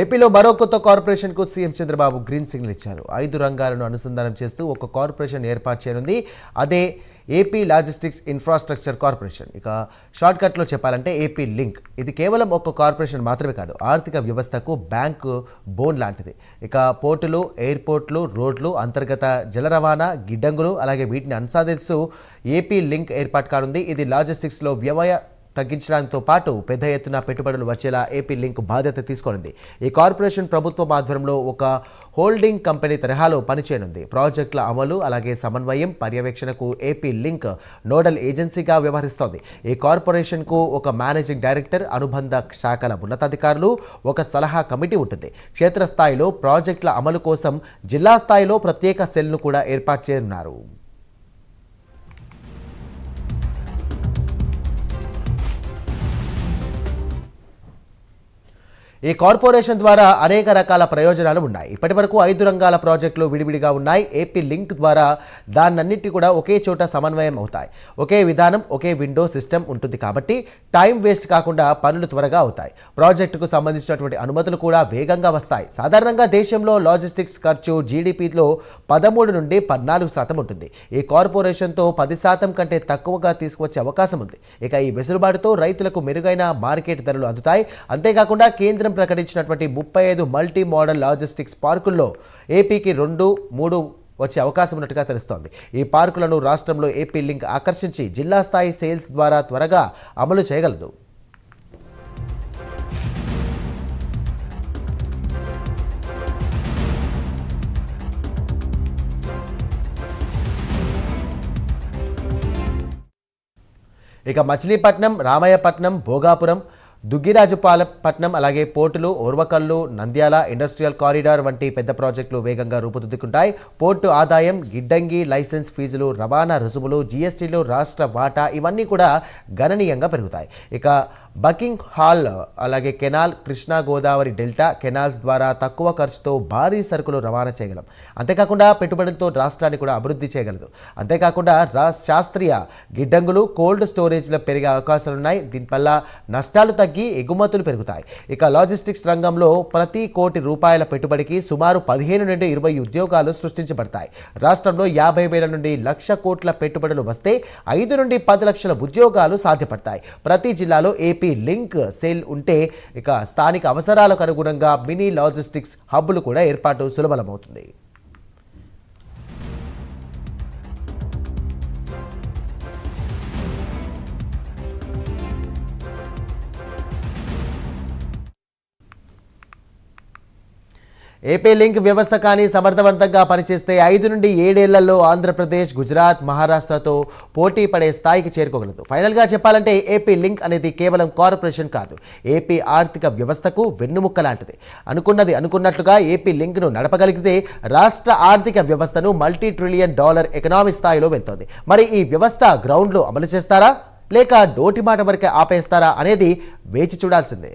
ఏపీలో మరో కొత్త కార్పొరేషన్కు సీఎం చంద్రబాబు గ్రీన్ సిగ్నల్ ఇచ్చారు. ఐదు రంగాలను అనుసంధానం చేస్తూ ఒక కార్పొరేషన్ ఏర్పాటు చేయనుంది. అదే ఏపీ లాజిస్టిక్స్ ఇన్ఫ్రాస్ట్రక్చర్ కార్పొరేషన్. ఇక షార్ట్కట్లో చెప్పాలంటే ఏపీ లింక్. ఇది కేవలం ఒక కార్పొరేషన్ మాత్రమే కాదు ఆర్థిక వ్యవస్థకు బ్యాంకు బోన్ లాంటిది. ఇక పోర్టులు ఎయిర్పోర్ట్లు రోడ్లు అంతర్గత జల రవాణా గిడ్డంగులు అలాగే వీటిని అనుసాదిస్తూ ఏపీ లింక్ ఏర్పాటు కానుంది. ఇది లాజిస్టిక్స్లో వ్యవయ తగ్గించడంతో పాటు పెద్ద ఎత్తున పెట్టుబడులు వచ్చేలా ఏపీ లింక్ బాధ్యత తీసుకోనుంది. ఈ కార్పొరేషన్ ప్రభుత్వం ఆధ్వర్యంలో ఒక హోల్డింగ్ కంపెనీ తరహాలో పనిచేయనుంది. ప్రాజెక్టుల అమలు అలాగే సమన్వయం పర్యవేక్షణకు ఏపీ లింక్ నోడల్ ఏజెన్సీగా వ్యవహరిస్తోంది. ఈ కార్పొరేషన్కు ఒక మేనేజింగ్ డైరెక్టర్ అనుబంధ శాఖల ఉన్నతాధికారులు ఒక సలహా కమిటీ ఉంటుంది. క్షేత్రస్థాయిలో ప్రాజెక్టుల అమలు కోసం జిల్లా స్థాయిలో ప్రత్యేక సెల్ను కూడా ఏర్పాటు చేయనున్నారు. ఈ కార్పొరేషన్ ద్వారా అనేక రకాల ప్రయోజనాలు ఉన్నాయి. ఇప్పటి వరకు ఐదు రంగాల ప్రాజెక్టులు విడివిడిగా ఉన్నాయి. ఏపీ లింక్ ద్వారా దాన్నన్నిటి కూడా ఒకే చోట సమన్వయం అవుతాయి. ఒకే విధానం ఒకే విండో సిస్టమ్ ఉంటుంది కాబట్టి టైం వేస్ట్ కాకుండా పనులు త్వరగా అవుతాయి. ప్రాజెక్టుకు సంబంధించినటువంటి అనుమతులు కూడా వేగంగా వస్తాయి. సాధారణంగా దేశంలో లాజిస్టిక్స్ ఖర్చు జీడిపిలో పదమూడు నుండి పద్నాలుగు శాతం ఉంటుంది. ఈ కార్పొరేషన్తో పది శాతం కంటే తక్కువగా తీసుకువచ్చే అవకాశం ఉంది. ఇక ఈ వెసులుబాటుతో రైతులకు మెరుగైన మార్కెట్ ధరలు అందుతాయి. అంతేకాకుండా కేంద్రం ప్రకటించినటువంటి ముప్పై ఐదు మల్టీ మోడల్ లాజిస్టిక్స్ పార్కుల్లో ఏపీకి రెండు మూడు వచ్చే అవకాశం ఉన్నట్టుగా తెలుస్తోంది. ఈ పార్కులను రాష్ట్రంలో ఏపీ లింక్ ఆకర్షించి జిల్లా స్థాయి సేల్స్ ద్వారా త్వరగా అమలు చేయగలదు. ఇక మచిలీపట్నం రామయ్యపట్నం భోగాపురం దుగ్గిరాజుపాలపట్నం అలాగే పోర్టులు ఓర్వకల్లు నంద్యాల ఇండస్ట్రియల్ కారిడార్ వంటి పెద్ద ప్రాజెక్టులు వేగంగా రూపుదిద్దుకుంటాయి. పోర్టు ఆదాయం గిడ్డంగి లైసెన్స్ ఫీజులు రవాణా రుసుములు జీఎస్టీలు రాష్ట్ర వాటా ఇవన్నీ కూడా గణనీయంగా పెరుగుతాయి. ఇక బకింగ్ హాల్ అలాగే canal Krishna Godavari delta canals ద్వారా తక్కువ ఖర్చుతో భారీ సరుకులు రవాణా చేయగలం. అంతేకాకుండా పెట్టుబడులతో రాష్ట్రాన్ని కూడా అభివృద్ధి చేయగలదు. అంతేకాకుండా రా శాస్త్రీయ గిడ్డంగులు కోల్డ్ స్టోరేజ్లో పెరిగే అవకాశాలున్నాయి దీనివల్ల నష్టాలు తగ్గి ఎగుమతులు పెరుగుతాయి. ఇక లాజిస్టిక్స్ రంగంలో ప్రతి కోటి రూపాయల పెట్టుబడికి సుమారు పదిహేను నుండి ఇరవై ఉద్యోగాలు సృష్టించబడతాయి. రాష్ట్రంలో యాభై వేల నుండి లక్ష కోట్ల పెట్టుబడులు వస్తే ఐదు నుండి పది లక్షల ఉద్యోగాలు సాధ్యపడతాయి. ప్రతి జిల్లాలో ఏపీ లింక్ సేల్ ఉంటే ఇక స్థానిక అవసరాలకు అనుగుణంగా మినీ లాజిస్టిక్స్ హబ్బులు కూడా ఏర్పాటు సులభమవుతుంది. ఏపీ లింక్ వ్యవస్థ కానీ సమర్థవంతంగా పనిచేస్తే ఐదు నుండి ఏడేళ్ళలో ఆంధ్రప్రదేశ్ గుజరాత్ మహారాష్ట్రతో పోటీ పడే స్థాయికి చేరుకోగలదు. ఫైనల్గా చెప్పాలంటే ఏపీ లింక్ అనేది కేవలం కార్పొరేషన్ కాదు. ఏపీ ఆర్థిక వ్యవస్థకు వెన్నుముక్క లాంటిది. అనుకున్నది అనుకున్నట్లుగా ఏపీ లింక్ను నడపగలిగితే రాష్ట్ర ఆర్థిక వ్యవస్థను మల్టీ ట్రిలియన్ డాలర్ ఎకనామిక్ స్థాయిలో వెళ్తోంది. మరి ఈ వ్యవస్థ గ్రౌండ్లో అమలు చేస్తారా? లేక డోటి మాట వరకే ఆపేస్తారా అనేది వేచి చూడాల్సిందే.